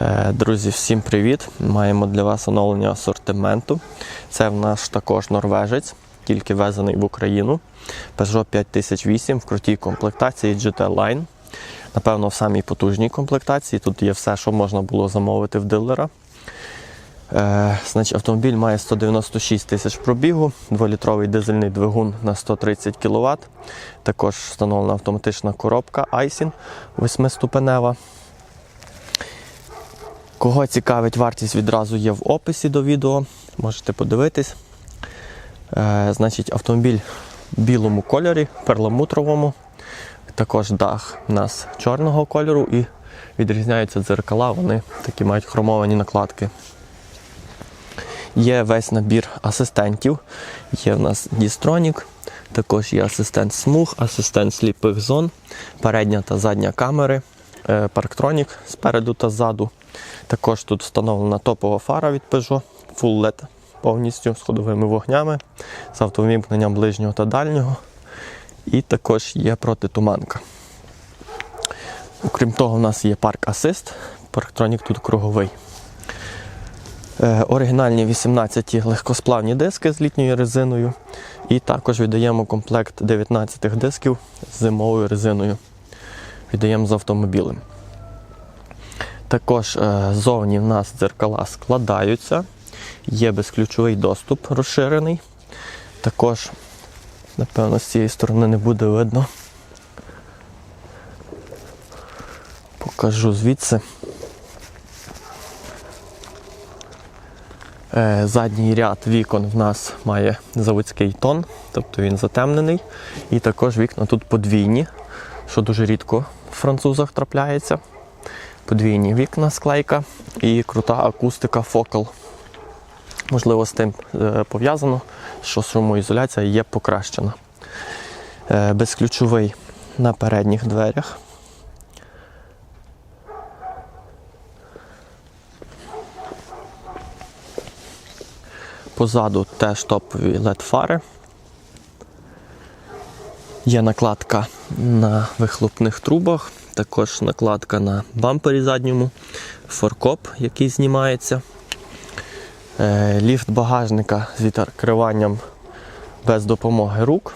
Е, Друзі, всім привіт! Маємо для вас оновлення асортименту. Це в нас також норвежець, тільки везений в Україну. Peugeot 5008 в крутій комплектації GT Line. Напевно, в самій потужній комплектації. Тут є все, що можна було замовити в дилера. Е, значить, автомобіль має 196 тисяч пробігу, 2-літровий дизельний двигун на 130 кВт. Також встановлена автоматична коробка Aisin 8-ступенева. Кого цікавить вартість відразу є в описі до відео, можете подивитись. Е, значить, автомобіль в білому кольорі, перламутровому. Також дах у нас чорного кольору і відрізняються дзеркала, вони такі мають хромовані накладки. Є весь набір асистентів. Є в нас Дістронік, також є асистент смуг, асистент сліпих зон, передня та задня камери, е, парктронік спереду та ззаду. Також тут встановлена топова фара від Peugeot, Full LED повністю з ходовими вогнями, з автовімкненням ближнього та дальнього. І також є протитуманка. Окрім того, у нас є парк Assist, парктронік тут круговий. Е, Оригінальні 18 легкосплавні диски з літньою резиною. І також віддаємо комплект 19 дисків з зимовою резиною. Віддаємо з автомобілем. Також е, зовні в нас дзеркала складаються, є безключовий доступ розширений. Також, напевно, з цієї сторони не буде видно. Покажу звідси. Е, Задній ряд вікон в нас має заводський тон, тобто він затемнений. І також вікна тут подвійні, що дуже рідко в французах трапляється. Подвійні вікна склейка і крута акустика Focal. Можливо, з тим е, пов'язано, що шумоізоляція є покращена. Е, Безключовий на передніх дверях. Позаду теж топові LED-фари. Є накладка на вихлопних трубах, також накладка на бампері задньому, форкоп, який знімається. Е, Ліфт багажника з відкриванням без допомоги рук.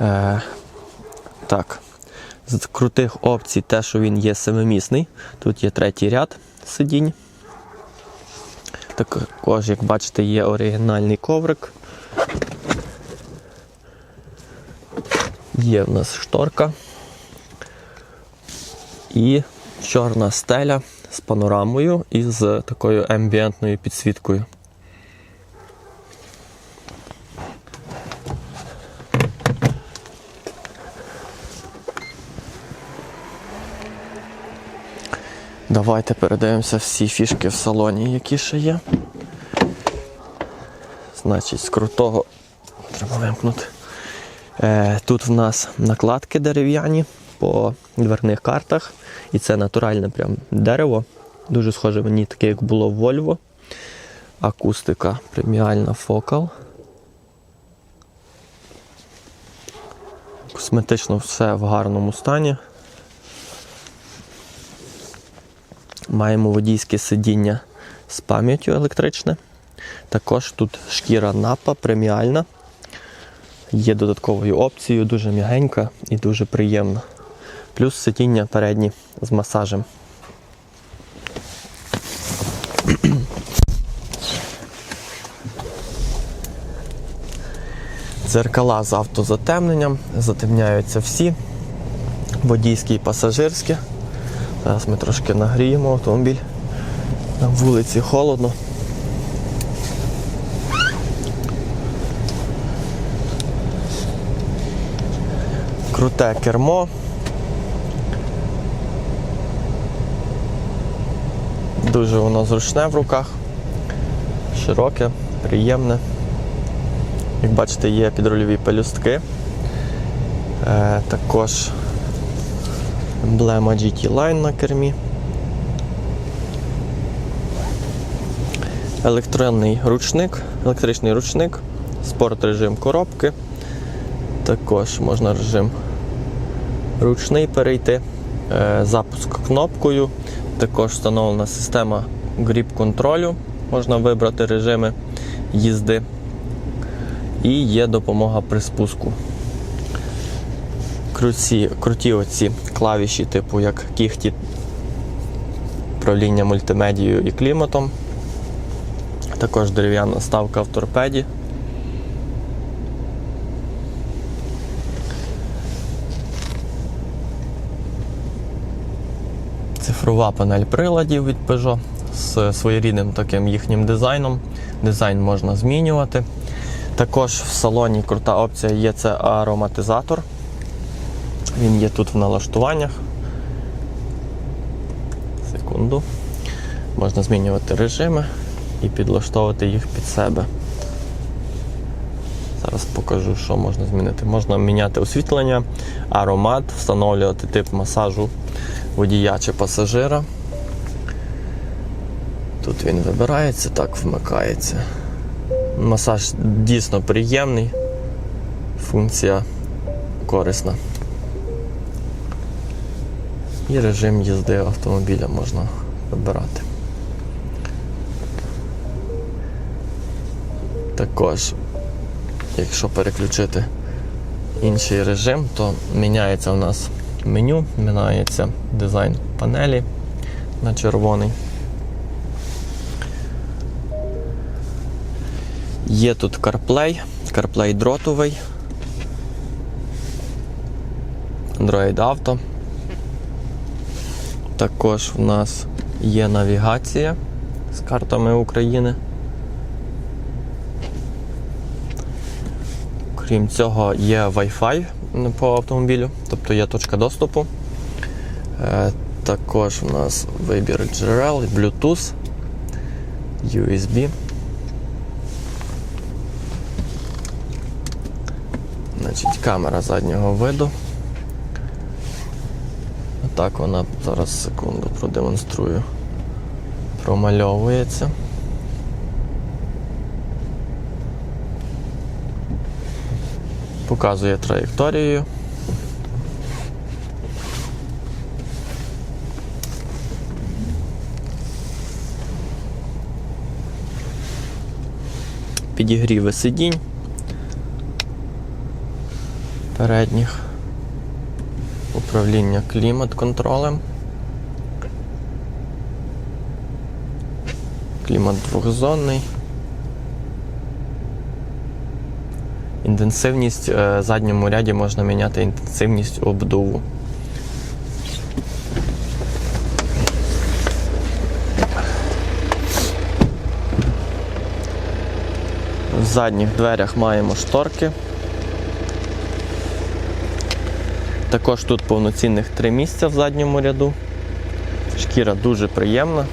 Е, Так, з крутих опцій те, що він є семимісний. Тут є третій ряд сидінь. Також, як бачите, є оригінальний коврик. Є в нас шторка. І чорна стеля з панорамою і з такою ембієнтною підсвіткою. Давайте передаємося всі фішки в салоні, які ще є. Значить, з крутого треба вимкнути. Е, тут в нас накладки дерев'яні по дверних картах. І це натуральне прям дерево. Дуже схоже мені таке, як було в Volvo. Акустика преміальна Focal. Косметично все в гарному стані. Маємо водійське сидіння з пам'яттю електричне. Також тут шкіра напа преміальна. Є додатковою опцією, дуже м'ягенька і дуже приємна. Плюс сидіння передні з масажем. Дзеркала з автозатемненням, затемняються всі. Водійські і пасажирські. Зараз ми трошки нагріємо автомобіль. На вулиці холодно. Круте кермо. Дуже воно зручне в руках, широке, приємне. Як бачите, є підрульові пелюстки. Е, також емблема GT Line на кермі. Електронний ручник, електричний ручник, спорт режим коробки. Також можна режим ручний перейти. Е, Запуск кнопкою. Також встановлена система гріп контролю. Можна вибрати режими їзди. І є допомога при спуску. Круті, круті оці клавіші, типу як кіхті управління мультимедією і кліматом. Також дерев'яна ставка в торпеді. Цифрова панель приладів від Peugeot з своєрідним таким їхнім дизайном. Дизайн можна змінювати. Також в салоні крута опція є це ароматизатор. Він є тут в налаштуваннях. Секунду. Можна змінювати режими і підлаштовувати їх під себе. Зараз покажу, що можна змінити. Можна міняти освітлення, аромат, встановлювати тип масажу водія чи пасажира. Тут він вибирається, так вмикається. Масаж дійсно приємний, функція корисна. І режим їзди автомобіля можна вибирати. Також, якщо переключити інший режим, то міняється у нас меню, міняється дизайн панелі на червоний. Є тут CarPlay, CarPlay дротовий, Android Auto. Також в нас є навігація з картами України. Крім цього, є Wi-Fi по автомобілю, тобто є точка доступу. Е, Також у нас вибір джерел, Bluetooth, USB. Значить, камера заднього виду. Так вона зараз секунду продемонструю. Промальовується. Показує траєкторію. Підігріви сидінь передніх. Управління клімат-контролем. Клімат двохзонний. Інтенсивність е, в задньому ряді можна міняти інтенсивність обдуву. В задніх дверях маємо шторки. Також тут повноцінних три місця в задньому ряду. Шкіра дуже приємна.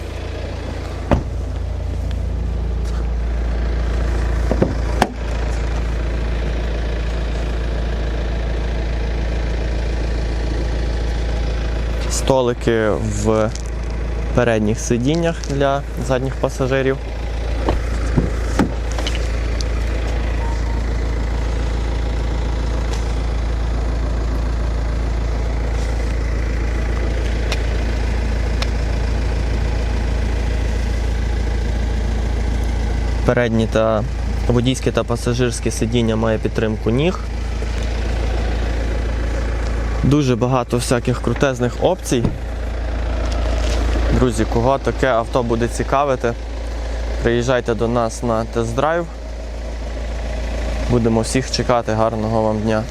Столики в передніх сидіннях для задніх пасажирів. Передні та водійське та пасажирське сидіння має підтримку ніг. Дуже багато всяких крутезних опцій. Друзі, кого таке авто буде цікавити, приїжджайте до нас на тест-драйв. Будемо всіх чекати. Гарного вам дня!